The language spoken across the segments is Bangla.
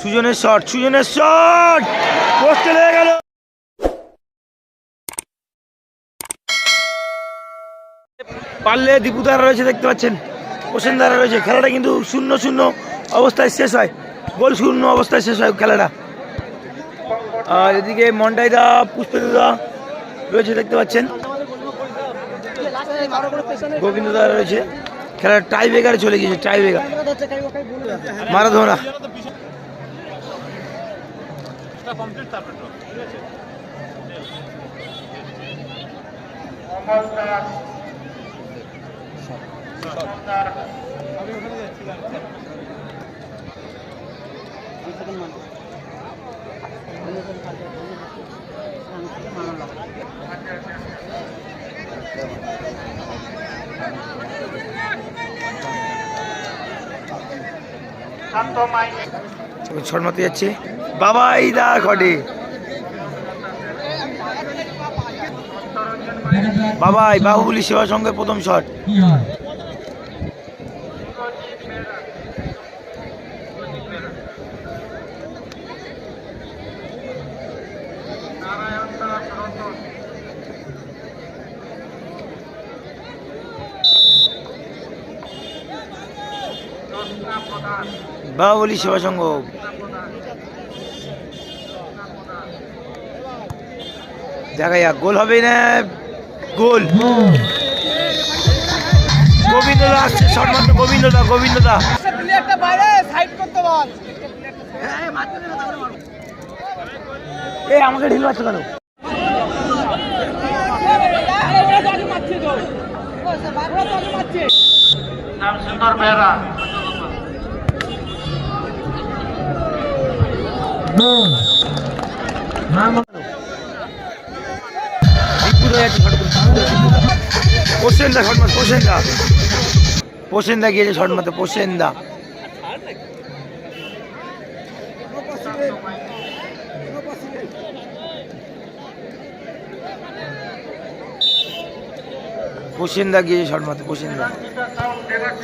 সুজনের শট সুজনের শট! পোস্টে লেগে গেল। পারলে দীপুদারা রয়েছে, দেখতে পাচ্ছেন। প্রসেনদারা রয়েছে। খেলাটা কিন্তু শূন্য শূন্য অবস্থায় শেষ হয়। গোল শূন্য অবস্থায় শেষ হয় খেলাটা। আর এদিকে মন্ডাইদা পুষ্পেন্দা রয়েছে, দেখতে পাচ্ছেন। গোবিন্দ গোবিন্দদা রয়েছে। খেলার টাই বেগারে চলে গিয়েছে টাই বেগার মারাধোনা ছট মারতে যাচ্ছে। বাবাই দা ঘটে। বাবাই বাহুবলি সেবা সংঘের প্রথম শট। কি বাহুবলি সেবা সংঘ। দেখা যাক গোল হবে না? গোল। গোবিন্দদা আসছে গোবিন্দদা গোবিন্দদা। প্লেয়ারটা বাইরে সাইড করতে বল এ আমাকে ঢিল কেন গোল পোষেন্দা শট মার পোষেন্দা। পোষেন্দা গিয়েছে শট মারতে পোষেন্দা। পোষেন্দা গিয়েছে শট মারতে পোষেন্দা।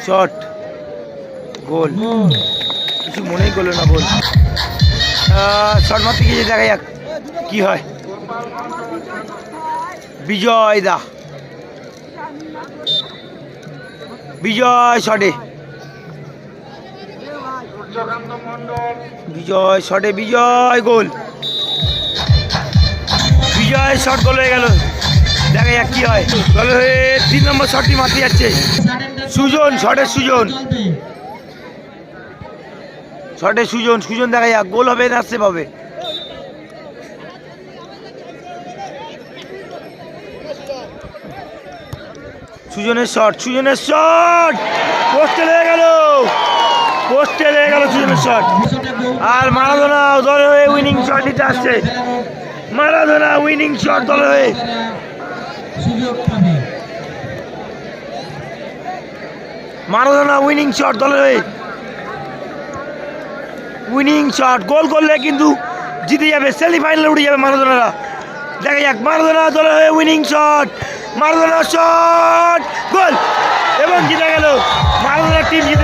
শট। গোল। কিছু মনেই করল না গোল। শট মারতে গিয়েছে দেখা যাক। কি হয়? বিজয় দা। বিজয় শটে বিজয় শটে বিজয় গোল। বিজয় শট গোল হয়ে গেল। দেখা যাক কি হয়। হয়ে তিন নম্বর শটটি মারতে যাচ্ছে। সুজন, শটের সুজন। শটে সুজন সুজন দেখা যাক। গোল হবে না সেভ সুজনের শট সুজনের শট! পোস্টে লেগে গেল। পোস্টে লেগে গেল সুজনের শট। আর মারাদোনা দলের হয়ে উইনিং শট নিতে আসছে। মারাদোনা উইনিং শট দলের হয়ে। মারাদোনা উইনিং শট দলের হয়ে। উইনিং শট গোল করলে কিন্তু জিতে যাবে। সেমিফাইনালে উঠে যাবে মারাদোনারা। দেখা যাক, মারদোনা দলের হয়ে winning shot Maradona shot goal. এবং জিতে গেল মারদোনা টিম জিতে